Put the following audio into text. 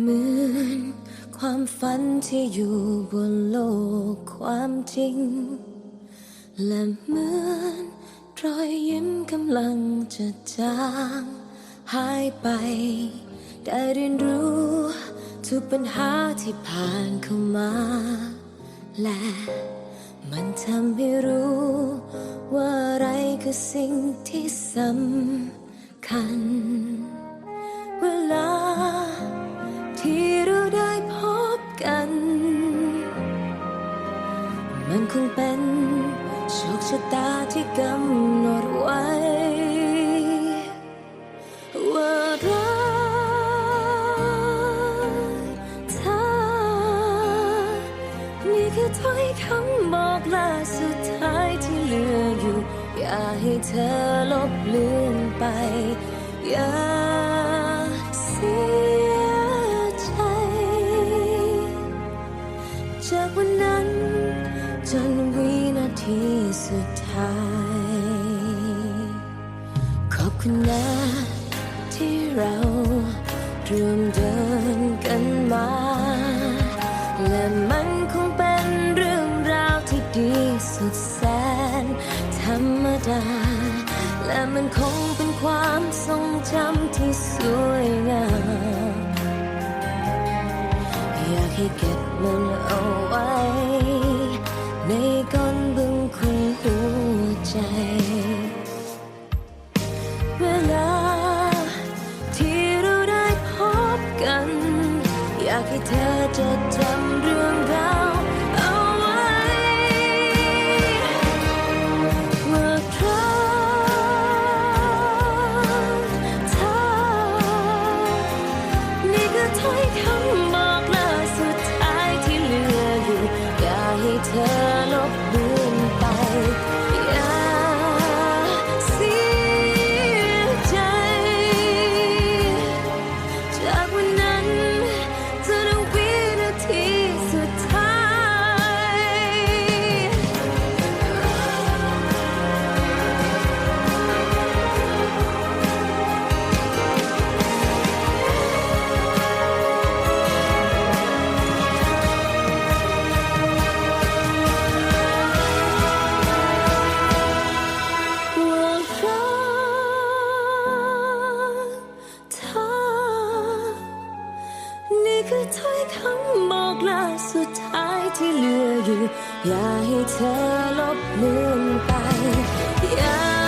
เหมือนความฝันที่อยู่บนโลกความจริง และเหมือนรอยยิ้มกำลังจะจางหายไป ได้เรียนรู้ทุกปัญหาที่ผ่านเข้ามา และมันทำให้รู้ ว่าอะไรคือสิ่งที่สำคัญ เวลา เป็นโชคชะตาที่กำหนดไว้ ว่ารักเธอนี่คือถ้อยคำบอกลาสุดท้ายที่เหลืออยู่ อย่าให้เธอลบเลือนไป อย่าเสีย ทีสุดท้าย ขอบคุณนะที่เราร่วมเดินกันมา และมันคงเป็นเรื่องราวที่ดีสุดแสนธรรมดา และมันคงเป็นความทรงจำที่สวยงามอยากให้เก็บมันเอาไว้ เธอจะจำเรื่อง คือถ้อยคำบอกลาสุดท้ายที่เหลืออยู่ อย่าให้เธอลบเลือนไปอย่า